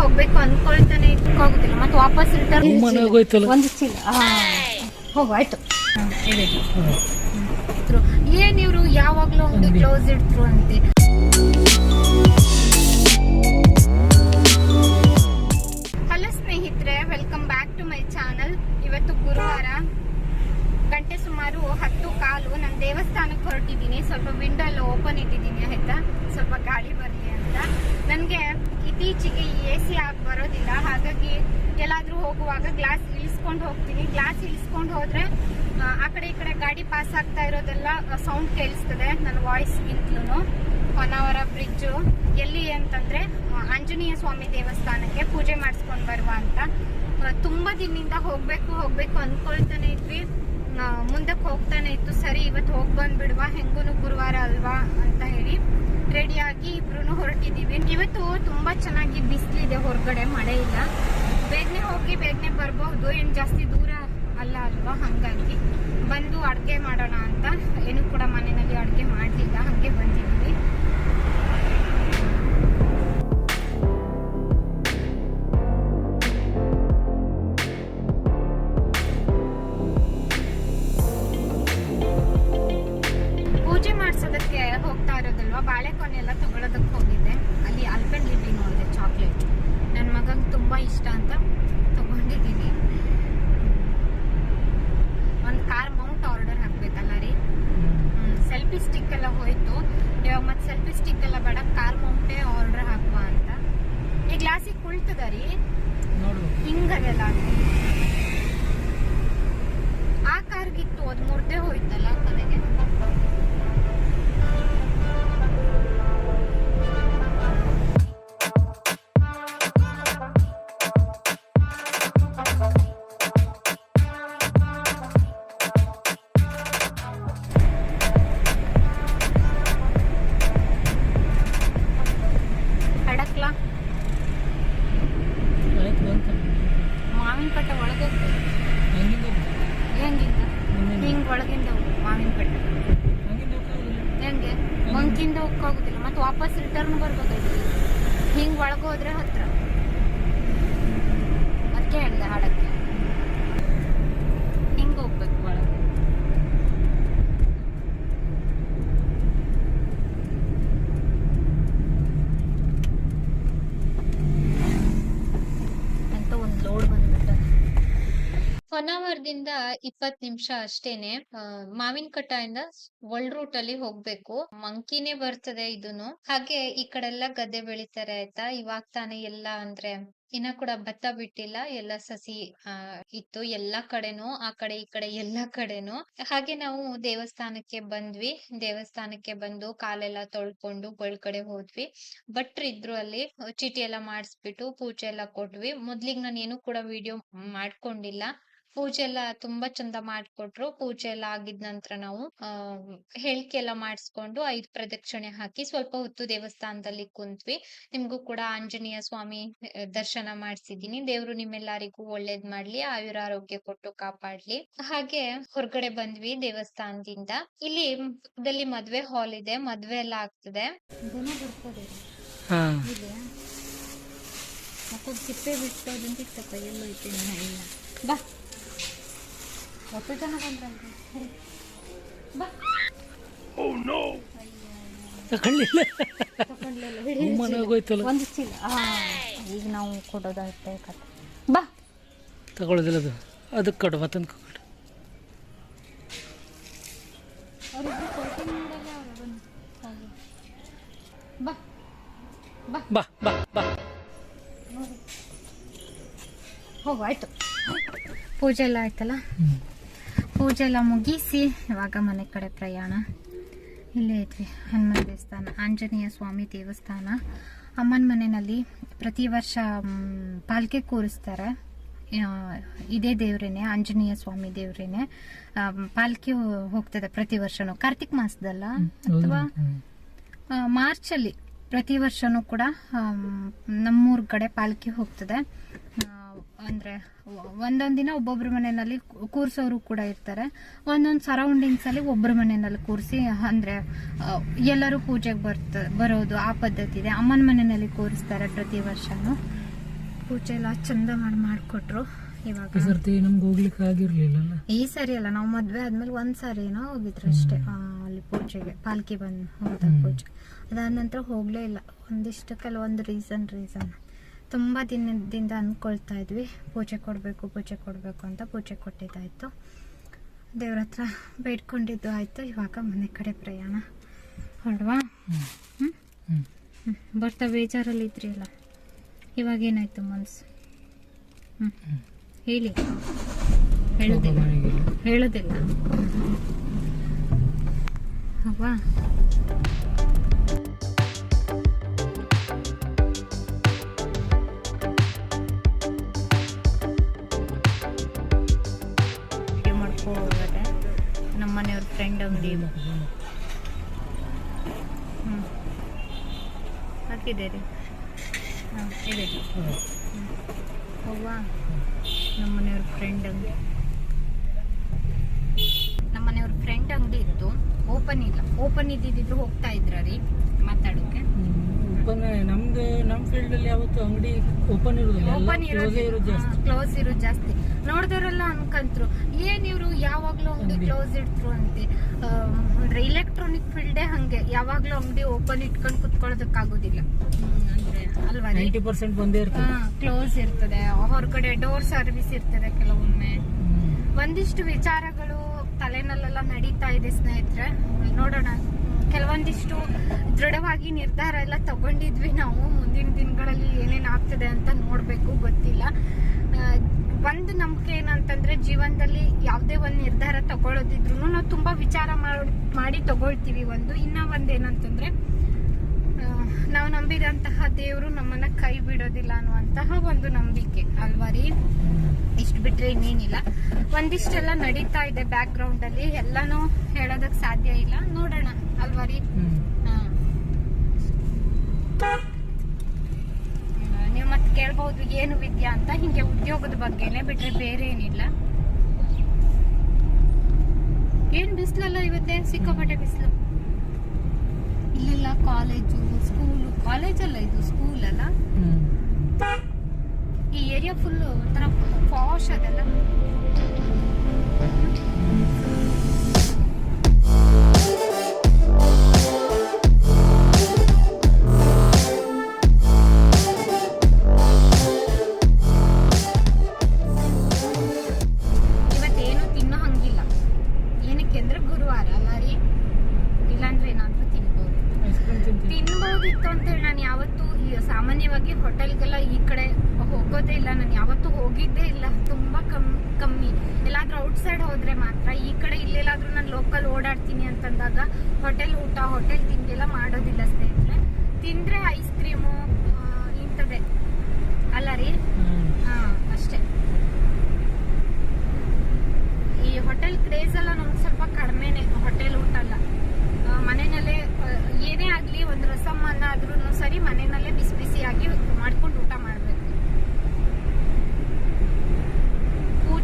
ಹೋಗ್ಬೇಕು ಅನ್ಕೊಳ್ತಾನೆ ಹೋಗುದಿಲ್ಲ ಮತ್ತೆ ವಾಪಸ್ ರಿಟರ್ನ್ ಒಂದು ಚೀಲ. ಹೋಗು ಆಯ್ತು. ಏನ್ ಇವ್ರು? ಯಾವಾಗ್ಲೂ ಒಂದು ಕ್ಲೋಸ್ ಇಡ್ತ್ರು ಅಂತೆ. ಹಲೋ ಸ್ನೇಹಿತರೆ welcome back to my channel ಇವತ್ತು ಗುರುವಾರ. ಗಂಟೆ ಸುಮಾರು ಹತ್ತು ಕಾಲು. ನಾನು ದೇವಸ್ಥಾನಕ್ಕೆ ಹೊರಟಿದ್ದೀನಿ. ಸ್ವಲ್ಪ ವಿಂಡೋ ಎಲ್ಲ ಓಪನ್ ಇಟ್ಟಿದ್ದೀನಿ ಆಯ್ತಾ? ಸ್ವಲ್ಪ ಗಾಳಿ ಇತ್ತೀಚೆಗೆ ಎ ಸಿ ಆಗಿ ಬರೋದಿಲ್ಲ. ಹಾಗಾಗಿ ಎಲ್ಲಾದ್ರೂ ಹೋಗುವಾಗ ಗ್ಲಾಸ್ ಇಳಿಸ್ಕೊಂಡು ಹೋಗ್ತೀನಿ. ಗ್ಲಾಸ್ ಇಳಿಸ್ಕೊಂಡು ಹೋದರೆ ಆ, ಕಡೆ ಈ ಕಡೆ ಗಾಡಿ ಪಾಸ್ ಆಗ್ತಾ ಇರೋದೆಲ್ಲ ಸೌಂಡ್ ಕೇಳಿಸ್ತದೆ. ನನ್ನ ವಾಯ್ಸ್ ವಾಯ್ಸ್ಗಿಂತಲೂ ಹೊನ್ನಾವರ ಬ್ರಿಡ್ಜು ಎಲ್ಲಿ ಅಂತಂದ್ರೆ ಆಂಜನೇಯ ಸ್ವಾಮಿ ದೇವಸ್ಥಾನಕ್ಕೆ ಪೂಜೆ ಮಾಡಿಸ್ಕೊಂಡು ಬರುವ ಅಂತ. ತುಂಬ ದಿನದಿಂದ ಹೋಗಬೇಕು ಹೋಗಬೇಕು ಅನ್ಕೊಳ್ತಾನೆ ಇದ್ವಿ. ಮುಂದಕ್ಕೆ ಹೋಗ್ತಾನೆ ಇತ್ತು, ಸರಿ, ಇವತ್ತು ಹೋಗಿ ಬಂದ್ಬಿಡುವ ಹೆಂಗೂ ಗುರುವಾರ ಅಲ್ವಾ? ಅಂತ ಹೇಳಿ ರೆಡಿಯಾಗಿ ಇಬ್ರು ಹೊರಟಿದ್ದೀವಿ ಇವತ್ತು ತುಂಬ ಚೆನ್ನಾಗಿ ಬಿಸಿಲಿದೆ, ಹೊರಗಡೆ ಮಳೆ ಇಲ್ಲ. ಬೇಗನೆ ಹೋಗಿ ಬೇಗನೆ ಬರ್ಬಹುದು. ಏನು ಜಾಸ್ತಿ ದೂರ ಅಲ್ಲ ಅಲ್ವಾ, ಹಂಗಾಗಿ. ಬಂದು ಅಡುಗೆ ಮಾಡೋಣ ಅಂತ. ಏನು ಕೂಡ ಮನೆಯಲ್ಲಿ ಅಡುಗೆ ಮಾಡ್ಲಿಲ್ಲ ಕಾರ್ಗಿತ್ತು ಒಂದು ಮುರ್ದೆ ಹೋಯ್ತಲ್ಲ ಬಂತ. ಮಾವಿನ ಕಟ್ಟೆ ಒಳಗೆ ಹಂಗಿಂದ ಹೆಂಗಿಂದ ಮುಂದಿನ- ಹಿಂಗ್ ಒಳಗಿಂದ ಹೋಗು ಮಾವಿನ ಕಟ್ಟೆ ಹಂಗಿಂದ ಹೋಗೋದಿಲ್ಲ. ಹೆಂಗೆ ಬಂಕಿಂದ ಹೋಗೋದಿಲ್ಲ ಮತ್ತೆ ವಾಪಸ್ ರಿಟರ್ನ್ ಬರ್ಬೇಕಾಯ್ತು. ಹಿಂಗೆ ಒಳಗೆ ಹೋದ್ರೆ ಹತ್ರ ಅದಕ್ಕೆ ಹೇಳಿದೆ ಹಾಡಕ್ಕೆ ಹಿಂಗ್ ಹೋಗ್ಬೇಕು ಒಳಗೆ ಅಂತ ಒಂದು ಲೋಡ್ ಬಂದ್ಬಿಟ್ಟ ಹೊನ್ನಾವರದಿಂದ ಇಪ್ಪತ್ ನಿಮಿಷ ಅಷ್ಟೇನೆ ಮಾವಿನ ಕಟ್ಟಾಯಿಂದ ಒಳ್ ರೂಟ್ ಅಲ್ಲಿ ಹೋಗ್ಬೇಕು. ಮಂಕಿನೇ ಬರ್ತದೆ ಇದನ್ನು ಹಾಗೆ ಈ ಕಡೆ ಎಲ್ಲ ಗದ್ದೆ ಬೆಳಿತಾರೆ ಆಯ್ತಾ? ಇವಾಗ ತಾನೆ ಎಲ್ಲ ಅಂದ್ರೆ ಇನ್ನ ಕೂಡ ಭತ್ತ ಬಿಟ್ಟಿಲ್ಲ, ಎಲ್ಲ ಸಸಿ ಇತ್ತು ಎಲ್ಲಾ ಕಡೆನೂ, ಆ ಕಡೆ ಈ ಕಡೆ ಎಲ್ಲಾ ಕಡೆನೂ. ಹಾಗೆ ನಾವು ದೇವಸ್ಥಾನಕ್ಕೆ ಬಂದ್ವಿ. ದೇವಸ್ಥಾನಕ್ಕೆ ಬಂದು ಕಾಲೆಲ್ಲ ತೊಳ್ಕೊಂಡು ಒಳಗಡೆ ಹೋದ್ವಿ. ಭಟ್ರು ಇದ್ರು ಅಲ್ಲಿ, ಚೀಟಿ ಎಲ್ಲ ಮಾಡಿಸ್ಬಿಟ್ಟು ಪೂಜೆ ಎಲ್ಲ ಕೊಟ್ವಿ. ಮೊದ್ಲಿಗ್ ನಾನು ಏನು ಕೂಡ ವಿಡಿಯೋ ಮಾಡ್ಕೊಂಡಿಲ್ಲ. ಪೂಜೆ ಎಲ್ಲ ತುಂಬಾ ಚಂದ ಮಾಡ್ಕೊಟ್ರು. ಪೂಜೆ ಎಲ್ಲ ಆಗಿದ ನಂತರ ನಾವು ಆ ಹೇಳಿಕೆ ಎಲ್ಲ ಮಾಡಿಸ್ಕೊಂಡು ಐದ್ ಪ್ರದಕ್ಷಿಣೆ ಹಾಕಿ ಸ್ವಲ್ಪ ಹೊತ್ತು ದೇವಸ್ಥಾನದಲ್ಲಿ ಕುಂತ್ವಿ. ನಿಮ್ಗೂ ಕೂಡ ಆಂಜನೇಯ ಸ್ವಾಮಿ ದರ್ಶನ ಮಾಡ್ಸಿದೀನಿ ದೇವ್ರು ನಿಮ್ಮೆಲ್ಲರಿಗೂ ಒಳ್ಳೇದ್ ಮಾಡ್ಲಿ ಆಯುರಾರೋಗ್ಯ ಕೊಟ್ಟು ಕಾಪಾಡ್ಲಿ. ಹಾಗೆ ಹೊರಗಡೆ ಬಂದ್ವಿ ದೇವಸ್ಥಾನದಿಂದ. ಇಲ್ಲಿ ಪಕ್ಕದಲ್ಲಿ ಮದ್ವೆ ಹಾಲ್ ಇದೆ ಮದ್ವೆ ಎಲ್ಲ ಆಗ್ತದೆ. ಸಿಪ್ಪೆ ಎಲ್ಲೋ. ಇಲ್ಲ ಬಾ. ಹೊತ್ತು ಜನ ಬಂದ್ರಲ್ರಿ ಬಾ. ತಗೊಳ್ಳಿಲ್ಲ ತಕೊಂಡ್ಲಿಲ್ಲ ಮನೆಗೆ ಹೋಯ್ತಲ್ಲ ಒಂದು ಚೀಲ. ಈಗ ನಾವು ಕೊಡೋದಾಯ್ತು ಕತೆ ಬಾ. ತಗೊಳ್ಳೋದಿಲ್ಲ ಅದು. ಅದಕ್ಕೆ ಕೊಡು ಮತ್ತೊಂದು ಕೊಡು. ಬಾ. ಬಾ. ಬಾ ಬಾ ಹೋಗು ಆಯ್ತು. ಪೂಜೆ ಎಲ್ಲ ಆಯ್ತಲ್ಲ? ಪೂಜೆ ಎಲ್ಲ ಮುಗಿಸಿ ಇವಾಗ ಮನೆ ಕಡೆ ಪ್ರಯಾಣ. ಇಲ್ಲೇ ಇದ್ವಿ. ಹನುಮಾನ್ ದೇವಸ್ಥಾನ ಆಂಜನೇಯ ಸ್ವಾಮಿ ದೇವಸ್ಥಾನ. ಅಮ್ಮನ ಮನೆಯಲ್ಲಿ ಪ್ರತಿ ವರ್ಷ ಪಾಲ್ಕೆ ಕೂರಿಸ್ತಾರೆ. ಇದೇ ದೇವ್ರೇನೆ ಆಂಜನೇಯ ಸ್ವಾಮಿ ದೇವ್ರೇನೆ. ಪಾಲ್ಕೆ ಹೋಗ್ತದೆ ಪ್ರತಿ ವರ್ಷನೂ. ಕಾರ್ತಿಕ್ ಮಾಸದಲ್ಲ ಅಥವಾ ಮಾರ್ಚ್ ಅಲ್ಲಿ ಪ್ರತಿ ವರ್ಷನು ಕೂಡ ನಮ್ಮೂರ ಕಡೆ ಪಾಲ್ಕಿ ಹೋಗ್ತದೆ. ಅಂದ್ರೆ ಒಂದೊಂದು ದಿನ ಒಬ್ಬೊಬ್ರ ಮನೆಯಲ್ಲಿ ಕೂರಿಸೋರು ಕೂಡ ಇರ್ತಾರೆ. ಒಂದೊಂದು ಸರೌಂಡಿಂಗ್ಸ್ ಅಲ್ಲಿ ಒಬ್ಬರ ಮನೆಯಲ್ಲಿ ಕೂರಿಸಿ ಅಂದ್ರೆ ಎಲ್ಲರೂ ಪೂಜೆಗೆ ಬರ್ತ ಬರೋದು ಆ ಪದ್ಧತಿ ಇದೆ. ಅಮ್ಮನ ಮನೆಯಲ್ಲಿ ಕೂರಿಸ್ತಾರೆ ಪ್ರತಿ ವರ್ಷನೂ. ಪೂಜೆ ಎಲ್ಲ ಚಂದ ಮಾಡಿ ಮಾಡಿಕೊಟ್ರು ಇವಾಗ. ಈ ಸರಿ ಅಲ್ಲ ನಾವು ಮದ್ವೆ ಆದ್ಮೇಲೆ ಒಂದ್ ಸಾರಿ ಏನೋ ಹೋಗಿದ್ರು ಅಷ್ಟೇ ಅಲ್ಲಿ ಪೂಜೆಗೆ ಪಾಲ್ಕಿ ಬಂದು ಹೋದ ಪೂಜೆ. ಅದಾದ ನಂತರ ಹೋಗ್ಲೇ ಇಲ್ಲ. ಒಂದಿಷ್ಟು ಕೆಲವೊಂದು ರೀಸನ್ ರೀಸನ್ ತುಂಬಾ ದಿನದಿಂದ ಅಂದ್ಕೊಳ್ತಾ ಇದ್ವಿ. ಪೂಜೆ ಕೊಡಬೇಕು ಪೂಜೆ ಕೊಡಬೇಕು ಅಂತ ಪೂಜೆ ಕೊಟ್ಟಿದ್ದಾಯಿತು. ದೇವ್ರ ಹತ್ರ ಬೇಡ್ಕೊಂಡಿದ್ದು ಆಯಿತು. ಇವಾಗ ಮನೆ ಕಡೆ ಪ್ರಯಾಣ. ಹೊಡ್ವಾ ಹ್ಞೂ. ಬರ್ತಾ ಬೇಜಾರಲ್ಲಿ ಇದ್ರಿ ಅಲ್ಲ ಇವಾಗ ಏನಾಯ್ತು ಮನಸ್ಸು ಹ್ಮ್. ಹೇಳಿ. ಹೇಳೋದಿಲ್ಲ. ಹೇಳೋದಿಲ್ಲ. ಅಲ್ವಾ? ಮನೆಯವ್ರ ಫ್ರೆಂಡ್ ಅಂಗಡಿ ಹ್ಞೂ ಹಾಕಿದೆ ರೀ. ಹಾಂ, ಇದೆ ಅವ್ವಾ ನಮ್ಮ ಮನೆಯವ್ರ ಫ್ರೆಂಡ್ ಅಂಗಡಿ. ನಮ್ಮ ಮನೆಯವ್ರ ಫ್ರೆಂಡ್ ಅಂಗಡಿ ಇತ್ತು. ಓಪನ್ ಇಲ್ಲ. ಓಪನ್ ಇದ್ದಿದ್ರು ಹೋಗ್ತಾ ಇದ್ರ ರೀ ಮಾತಾಡೋಕೆ? ಓಪನ್ ನಮ್ದು ನಮ್ಮ ಫೀಲ್ಡ್ ಅಲ್ಲಿ ಯಾವತ್ತು ಅಂಗಡಿ ಓಪನ್ ಇರುದಿಲ್ಲ. ಓಪನ್ ಇರೋದು ಜಾಸ್ತಿ. ಕ್ಲೋಸ್ ಇರೋದು ಜಾಸ್ತಿ. ನೋಡಿದವರೆಲ್ಲ ಅನ್ಕಂತ್ರು ಏನ್ ಇವ್ರು ಯಾವಾಗ್ಲೂ ಅಂಗಡಿ. ಕ್ಲೋಸ್ ಇಡ್ತ್ರು ಅಂತೆ? ಅಂದ್ರೆ ಇಲೆಕ್ಟ್ರಾನಿಕ್ ಫೀಲ್ಡೇ ಹಂಗೆ. ಯಾವಾಗ್ಲೂ ಅಂಗಡಿ ಓಪನ್ ಇಟ್ಕೊಂಡು ಕುತ್ಕೊಳ್ಳೋದಕ್ಕಾಗೋದಿಲ್ಲ ಆಗೋದಿಲ್ಲ ಅಂದ್ರೆ ಅಲ್ವಾ ನೈಂಟಿ ಪರ್ಸೆಂಟ್ ಬಂದೇ ಇರ್ತದೆ. ಕ್ಲೋಸ್ ಇರ್ತದೆ. ಹೊರಗಡೆ ಡೋರ್ ಸರ್ವಿಸ್ ಇರ್ತದೆ ಕೆಲವೊಮ್ಮೆ. ಒಂದಿಷ್ಟು ವಿಚಾರಗಳು ತಲೆನಲ್ಲೆಲ್ಲ ನಡೀತಾ ಇದೆ ಸ್ನೇಹಿತರೆ. ನೋಡೋಣ. ಕೆಲವೊಂದಿಷ್ಟು ದೃಢವಾಗಿ ನಿರ್ಧಾರ ಎಲ್ಲ ತಗೊಂಡಿದ್ವಿ ನಾವು. ಮುಂದಿನ ದಿನಗಳಲ್ಲಿ ಏನೇನು ಆಗ್ತದೆ ಅಂತ ನೋಡಬೇಕು, ಗೊತ್ತಿಲ್ಲ. ಒಂದು ನಂಬಿಕೆ ಏನಂತಂದ್ರೆ ಜೀವನದಲ್ಲಿ ಯಾವುದೇ ಒಂದು ನಿರ್ಧಾರ ತಗೊಳ್ಳೋದಿದ್ರು ನಾವು ತುಂಬಾ ವಿಚಾರ ಮಾಡ್- ತಗೊಳ್ತೀವಿ ಒಂದು. ಇನ್ನ ಒಂದು ಏನಂತಂದ್ರೆ ನಾವು ನಂಬಿದಂತಹ ದೇವರು ನಮ್ಮನ್ನ ಕೈ ಬಿಡೋದಿಲ್ಲ ಅನ್ನುವಂತಹ ಒಂದು ನಂಬಿಕೆ ಅಲ್ವಾ ರೀ? ಇಷ್ಟು ಬಿಟ್ರೆ ಇನ್ನೇನಿಲ್ಲ. ಒಂದಿಷ್ಟೆಲ್ಲ ನಡೀತಾ ಇದೆ ಬ್ಯಾಕ್ ಗ್ರೌಂಡ್ ಅಲ್ಲಿ. ಎಲ್ಲಾನು ಹೇಳೋದಕ್ ಸಾಧ್ಯ ಇಲ್ಲ. ನೋಡೋಣ ಅಲ್ವಾ ರೀ. ನೀವು ಮತ್ತೆ ಕೇಳ್ಬಹುದು ಏನು ವಿದ್ಯಾ ಅಂತ. ಹಿಂಗೆ ಉದ್ಯೋಗದ ಬಗ್ಗೆನೆ ಬಿಟ್ರೆ ಬೇರೆ ಏನಿಲ್ಲ. ಏನ್ ಬಿಸಿಲಲ್ಲ ಇವತ್ತೇನ್ ಸಿಕ್ಕಾಪಟ್ಟೆ ಬಿಸಿಲು? ಇಲ್ಲೆಲ್ಲ ಕಾಲೇಜು ಸ್ಕೂಲು ಕಾಲೇಜ್ ಅಲ್ಲ ಇದು ಸ್ಕೂಲ್ ಅಲ್ಲ ಹ್ಮ್. ಈ ಏರಿಯಾ ಫುಲ್ ಒಂಥರ ಪಾಶ್ ಅದೆಲ್ಲ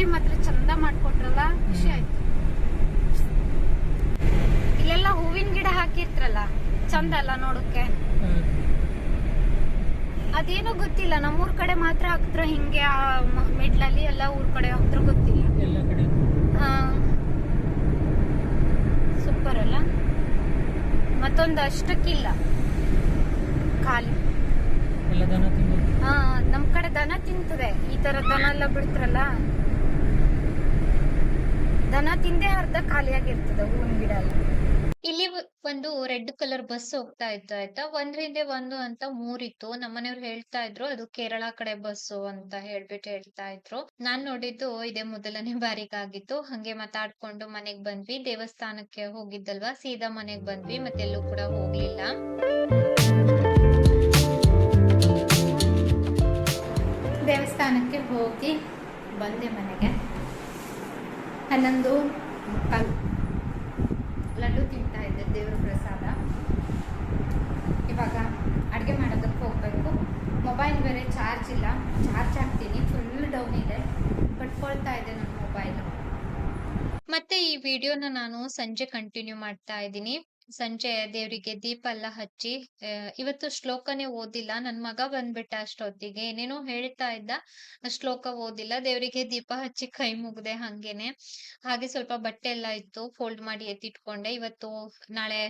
ಪೂಜೆ ಮಾತ್ರ ಚಂದ ಮಾಡ್ಕೊಟ್ರಲ್ಲ ಖುಷಿ ಆಯ್ತು. ಇಲ್ಲೆಲ್ಲ ಹೂವಿನ ಗಿಡ ಹಾಕಿರ್ತ್ರಲ್ಲ ಚಂದ ಅಲ್ಲ ನೋಡಕ್ಕೆ. ಅದೇನೋ ಗೊತ್ತಿಲ್ಲ ನಮ್ಮೂರ್ ಕಡೆ ಮಾತ್ರ ಹಾಕ್ತ್ರ ಹಿಂಗೆ ಮಿಡ್ಲಲ್ಲಿ ಎಲ್ಲ ಊರ್ ಕಡೆ ಹಾಕ್ತ್ರ ಗೊತ್ತಿಲ್ಲ. ಸೂಪರ್ ಅಲ್ಲ? ಮತ್ತೊಂದು ಅಷ್ಟಕ್ಕಿಲ್ಲ. ಖಾಲಿ. ಹಾ ನಮ್ ಕಡೆ ದನ ತಿಂತದೆ. ಈ ತರ ದನ ಎಲ್ಲ ಬಿಡ್ತಾರಲ್ಲ? ದನ ತಿಂದೆ ಅರ್ಧ ಖಾಲಿಯಾಗಿರ್ತದೆ ಹೂವಿನ ಗಿಡ ಎಲ್ಲ. ಇಲ್ಲಿ ಒಂದು ರೆಡ್ ಕಲರ್ ಬಸ್ ಹೋಗ್ತಾ ಇತ್ತು ಆಯ್ತಾ? ಒಂದ್ರಿಂದ ಒಂದು ಅಂತ ಮೂರಿತ್ತು. ನಮ್ಮನೆಯವ್ರು ಹೇಳ್ತಾ ಇದ್ರು ಅದು ಕೇರಳ ಕಡೆ ಬಸ್ಸು ಅಂತ ಹೇಳ್ಬಿಟ್ಟು ಹೇಳ್ತಾ ಇದ್ರು. ನಾನ್ ನೋಡಿದ್ದು ಇದೇ ಮೊದಲನೇ ಬಾರಿಗಾಗಿತ್ತು. ಹಂಗೆ ಮಾತಾಡ್ಕೊಂಡು ಮನೆಗ್ ಬಂದ್ವಿ. ದೇವಸ್ಥಾನಕ್ಕೆ ಹೋಗಿದ್ದಲ್ವಾ? ಸೀದಾ ಮನೆಗ್ ಬಂದ್ವಿ. ಮತ್ತೆಲ್ಲೂ ಕೂಡ ಹೋಗ್ಲಿಲ್ಲ. ದೇವಸ್ಥಾನಕ್ಕೆ ಹೋಗಿ ಬಂದೆ ಮನೆಗೆ. ಹನ್ನೊಂದು ಮುಕ್ಕಾಲು. ಲಡ್ಡು ತಿಂತಾ ಇದ್ದೆ, ದೇವ್ರ ಪ್ರಸಾದ. ಇವಾಗ ಅಡುಗೆ ಮಾಡೋದಕ್ಕೆ ಹೋಗ್ಬೇಕು. ಮೊಬೈಲ್ ಬೇರೆ ಚಾರ್ಜ್ ಇಲ್ಲ. ಚಾರ್ಜ್ ಹಾಕ್ತೀನಿ. ಫುಲ್ ಡೌನ್ ಇದೆ. ಕಟ್ಕೊಳ್ತಾ ಇದೆ ನನ್ನ ಮೊಬೈಲ್. ಮತ್ತೆ ಈ ವಿಡಿಯೋನ ನಾನು ಸಂಜೆ ಕಂಟಿನ್ಯೂ ಮಾಡ್ತಾ ಇದ್ದೀನಿ. ಸಂಜೆ ದೇವರಿಗೆ ದೀಪ ಎಲ್ಲ ಹಚ್ಚಿ ಇವತ್ತು ಶ್ಲೋಕನೇ ಓದಿಲ್ಲ. ನನ್ ಮಗ ಬಂದ್ಬಿಟ್ಟ ಅಷ್ಟೊತ್ತಿಗೆ. ಏನೇನೋ ಹೇಳ್ತಾ ಇದ್ದ ಶ್ಲೋಕ ಓದಿಲ್ಲ. ದೇವರಿಗೆ ದೀಪ ಹಚ್ಚಿ ಕೈ ಮುಗ್ದೆ ಹಂಗೇನೆ. ಹಾಗೆ ಸ್ವಲ್ಪ ಬಟ್ಟೆ ಎಲ್ಲ ಇತ್ತು ಫೋಲ್ಡ್ ಮಾಡಿ ಎತ್ತಿಟ್ಕೊಂಡೆ. ಇವತ್ತು ನಾಳೆ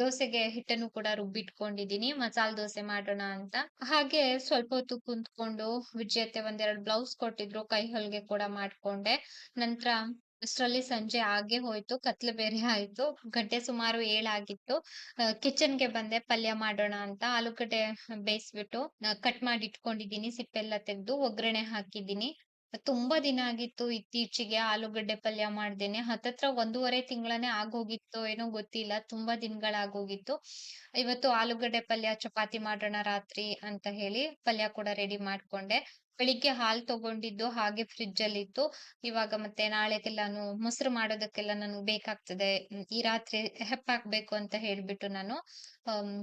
ದೋಸೆಗೆ ಹಿಟ್ಟನ್ನು ಕೂಡ ರುಬ್ಬಿಟ್ಕೊಂಡಿದೀನಿ ಮಸಾಲ್ ದೋಸೆ ಮಾಡೋಣ ಅಂತ. ಹಾಗೆ ಸ್ವಲ್ಪ ಹೊತ್ತು ಕುಂತ್ಕೊಂಡು ವಿಜಯತೆ ಒಂದೆರಡು ಬ್ಲೌಸ್ ಕೊಟ್ಟಿದ್ರು, ಕೈ ಹೊಲ್ಗೆ ಕೂಡ ಮಾಡ್ಕೊಂಡೆ. ನಂತರ ಅಷ್ಟ್ರಲ್ಲಿ ಸಂಜೆ ಆಗೇ ಹೋಯ್ತು, ಕತ್ಲು ಬೇರೆ ಆಯ್ತು. ಗಡ್ಡೆ ಸುಮಾರು ಏಳಾಗಿತ್ತು ಕಿಚನ್ಗೆ ಬಂದೆ, ಪಲ್ಯ ಮಾಡೋಣ ಅಂತ. ಆಲೂಗಡ್ಡೆ ಬೇಯಿಸ್ಬಿಟ್ಟು ಕಟ್ ಮಾಡಿ ಇಟ್ಕೊಂಡಿದೀನಿ ಸಿಪ್ಪೆಲ್ಲ ತೆಗ್ದು ಒಗ್ಗರಣೆ ಹಾಕಿದ್ದೀನಿ. ತುಂಬಾ ದಿನ ಆಗಿತ್ತು ಇತ್ತೀಚೆಗೆ ಆಲೂಗಡ್ಡೆ ಪಲ್ಯ ಮಾಡ್ದೇನೆ. ಹತ್ತತ್ರ ಒಂದೂವರೆ ತಿಂಗಳನೇ ಆಗೋಗಿತ್ತು ಏನೋ ಗೊತ್ತಿಲ್ಲ. ತುಂಬಾ ದಿನಗಳಾಗೋಗಿತ್ತು. ಇವತ್ತು ಆಲೂಗಡ್ಡೆ ಪಲ್ಯ ಚಪಾತಿ ಮಾಡೋಣ ರಾತ್ರಿ ಅಂತ ಹೇಳಿ ಪಲ್ಯ ಕೂಡ ರೆಡಿ ಮಾಡ್ಕೊಂಡೆ. ಬೆಳಿಗ್ಗೆ ಹಾಲ್ ತಗೊಂಡಿದ್ದು ಹಾಗೆ ಫ್ರಿಡ್ಜ್ ಅಲ್ಲಿ ಇತ್ತು. ಇವಾಗ ಮತ್ತೆ ನಾಳೆಗೆಲ್ಲಾನು ಮೊಸರು ಮಾಡೋದಕ್ಕೆಲ್ಲ ನನ್ಗೆ ಬೇಕಾಗ್ತದೆ. ಈ ರಾತ್ರಿ ಹೆಪ್ಪಾಕ್ಬೇಕು ಅಂತ ಹೇಳ್ಬಿಟ್ಟು ನಾನು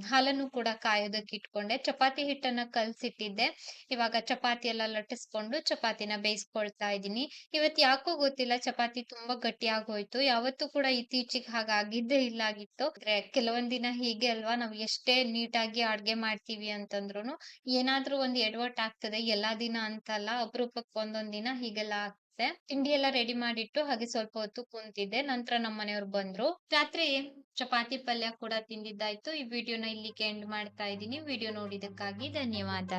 ಹಾಲನ್ನು ಕೂಡ ಕಾಯೋದಕ್ಕೆ ಇಟ್ಕೊಂಡೆ. ಚಪಾತಿ ಹಿಟ್ಟನ್ನ ಕಲ್ಸಿಟ್ಟಿದ್ದೆ. ಇವಾಗ ಚಪಾತಿ ಎಲ್ಲ ಲಟ್ಟಿಸ್ಕೊಂಡು ಚಪಾತಿನ ಬೇಯಿಸ್ಕೊಳ್ತಾ ಇದ್ದೀನಿ. ಇವತ್ ಯಾಕೋ ಗೊತ್ತಿಲ್ಲ, ಚಪಾತಿ ತುಂಬಾ ಗಟ್ಟಿಯಾಗಿ ಹೋಯ್ತು ಯಾವತ್ತೂ ಕೂಡ ಇತ್ತೀಚೆಗೆ ಹಾಗಾಗಿದ್ದೇ ಇಲ್ಲ ಆಗಿತ್ತು. ಅಂದ್ರೆ ಕೆಲವೊಂದ್ ದಿನ ಹೀಗೆ ಅಲ್ವಾ, ನಾವ್ ಎಷ್ಟೇ ನೀಟಾಗಿ ಅಡ್ಗೆ ಮಾಡ್ತೀವಿ ಅಂತಂದ್ರು ಏನಾದ್ರೂ ಒಂದ್ ಎಡವಟ್ ಆಗ್ತದೆ. ಎಲ್ಲಾ ದಿನ ಅಂತಲ್ಲ, ಅಪರೂಪಕ್ಕೆ ಒಂದೊಂದ್ ದಿನ ಹೀಗೆಲ್ಲ ಆಗ್ತದೆ ತಿಂಡಿ ಎಲ್ಲ ರೆಡಿ ಮಾಡಿಟ್ಟು ಹಾಗೆ ಸ್ವಲ್ಪ ಹೊತ್ತು ಕುಂತಿದ್ದೆ. ನಂತರ ನಮ್ಮ ಮನೆಯವ್ರು ಬಂದ್ರು. ರಾತ್ರಿ ಚಪಾತಿ ಪಲ್ಯ ಕೂಡ ತಿಂದಿದ್ದಾಯ್ತು. ಈ ವಿಡಿಯೋನ ಇಲ್ಲಿಗೆ ಎಂಡ್ ಮಾಡ್ತಾ ಇದ್ದೀನಿ. ವಿಡಿಯೋ ನೋಡಿದಕ್ಕಾಗಿ ಧನ್ಯವಾದ.